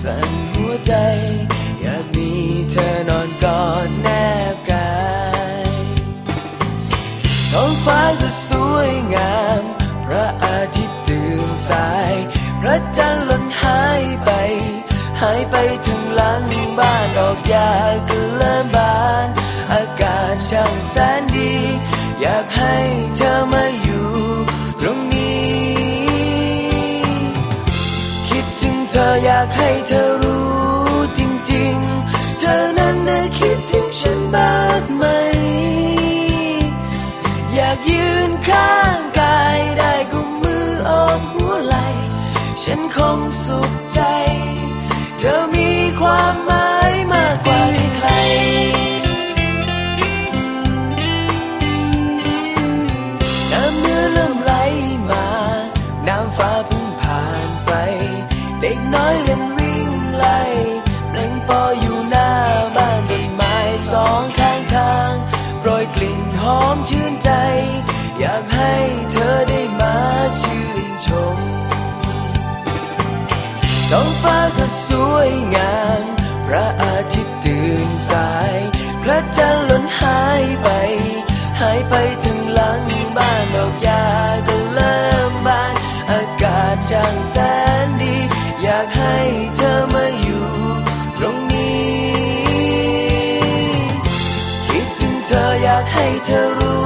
สั่นหัวใจ อยากมีเธอนอนกอดแนบกายท้องฟ้าก็สวยงาม พระอาทิตย์ตื่นสาย พระจันทร์ล่นหายไป หายไปถึงหลังบ้านดอกหญ้าก็เริ่มบาน อากาศช่างแสนดี อยากให้เธอมา อยากให้เธอรู้จริงๆ เธอนั้นน่ะคิดถึงฉันบ้างไหม อยากยืนข้างกายได้กุมมือโอบหัวไหลฉันคงสุขใจ เธอมีความหมายมากกว่าใคร น้ำเนื้อเริ่มไหลมา น้ำฟ้า เด็กน้อยเล่นวิ่งไล่เพลงปออยู่หน้าบ้านต้นไม้สองข้างทางโปรยกลิ่นหอมชื่นใจ อยากให้เธอได้มาชื่นชมท้องฟ้าก็สวยงาม พระอาทิตย์ตื่นสาย พระจันทร์หล่นหายไป หายไปถึง เธออยากให้เธอรู้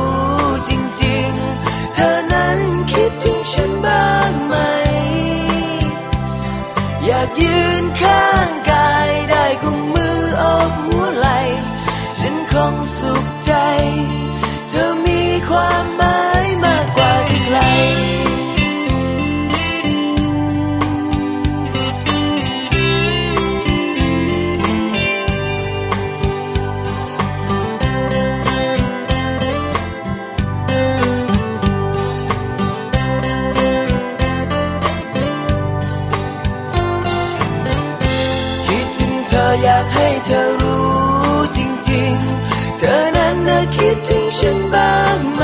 ธออยากให้เธอรู้จริงๆ เธอนั้นน่ะคิดถึงฉันบ้างไหม